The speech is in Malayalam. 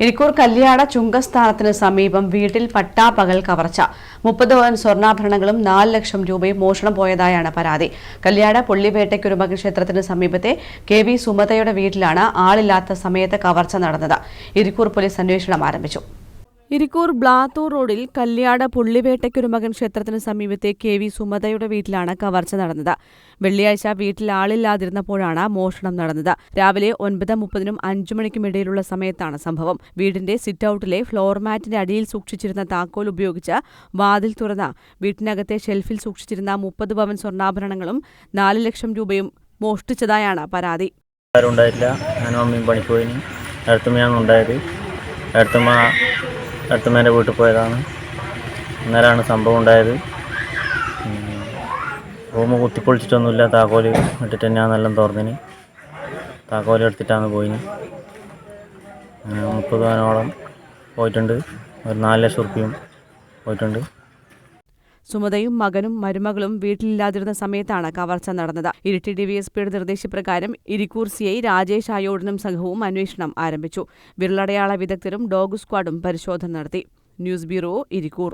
ഇരിക്കൂർ കല്യാണ ചുങ്കസ്ഥാനത്തിന് സമീപം വീട്ടിൽ പട്ടാപ്പകൽ കവർച്ച. മുപ്പത് പവൻ സ്വർണാഭരണങ്ങളും നാല് ലക്ഷം രൂപയും മോഷണം പോയതായാണ് പരാതി. കല്യാണ പുള്ളിവേട്ടയ്ക്കുരുമകൻ ക്ഷേത്രത്തിന് സമീപത്തെ കെ വി സുമതയുടെ വീട്ടിലാണ് ആളില്ലാത്ത സമയത്ത് കവർച്ച നടന്നത്. ഇരിക്കൂർ പോലീസ് അന്വേഷണം ആരംഭിച്ചു. ഇരിക്കൂർ ബ്ലാത്തൂർ റോഡിൽ കല്യാട് പുള്ളിവേട്ടയ്ക്കൊരുമകൻ ക്ഷേത്രത്തിന് സമീപത്തെ കെ വി സുമതയുടെ വീട്ടിലാണ് കവർച്ച നടന്നത്. വെള്ളിയാഴ്ച വീട്ടിൽ ആളില്ലാതിരുന്നപ്പോഴാണ് മോഷണം നടന്നത്. രാവിലെ ഒൻപത് മുപ്പതിനും അഞ്ചു മണിക്കും ഇടയിലുള്ള സമയത്താണ് സംഭവം. വീടിന്റെ സിറ്റൌട്ടിലെ ഫ്ലോർ മാറ്റിന്റെ അടിയിൽ സൂക്ഷിച്ചിരുന്ന താക്കോൽ ഉപയോഗിച്ച് വാതിൽ തുറന്ന വീട്ടിനകത്തെ ഷെൽഫിൽ സൂക്ഷിച്ചിരുന്ന മുപ്പത് പവൻ സ്വർണാഭരണങ്ങളും നാല് ലക്ഷം രൂപയും മോഷ്ടിച്ചതായാണ് പരാതി. ആരും ഉണ്ടായിട്ടില്ല. ഞാനും അമ്മയും പണിക്ക് പോയി അടുത്തമ്മയാണ് ഉണ്ടായത്. അടുത്തമ്മ അടുത്തമ്മേന്റെ വീട്ടിൽ പോയതാണ്. അന്നേരമാണ് സംഭവം ഉണ്ടായത്. റൂം കുത്തിപ്പൊളിച്ചിട്ടൊന്നുമില്ല. താക്കോൽ ഇട്ടിട്ട് തന്നെയാണ് എല്ലാം തുറന്നിന്. താക്കോൽ എടുത്തിട്ടാണ് പോയിന്. മുപ്പത് പവനോളം പോയിട്ടുണ്ട്. ഒരു നാല് ലക്ഷം റുപ്യയും പോയിട്ടുണ്ട്. സുമതയും മകനും മരുമകളും വീട്ടിലില്ലാതിരുന്ന സമയത്താണ് കവർച്ച നടന്നത്. ഇരിട്ടി ഡിവിഎസ്പിയുടെ നിർദ്ദേശപ്രകാരം ഇരിക്കൂർ സിഐ രാജേഷ് അയോഡനും സംഘവും അന്വേഷണം ആരംഭിച്ചു. വിരലടയാള വിദഗ്ധരും ഡോഗ് സ്ക്വാഡും പരിശോധന നടത്തി. News bureau Irikkur.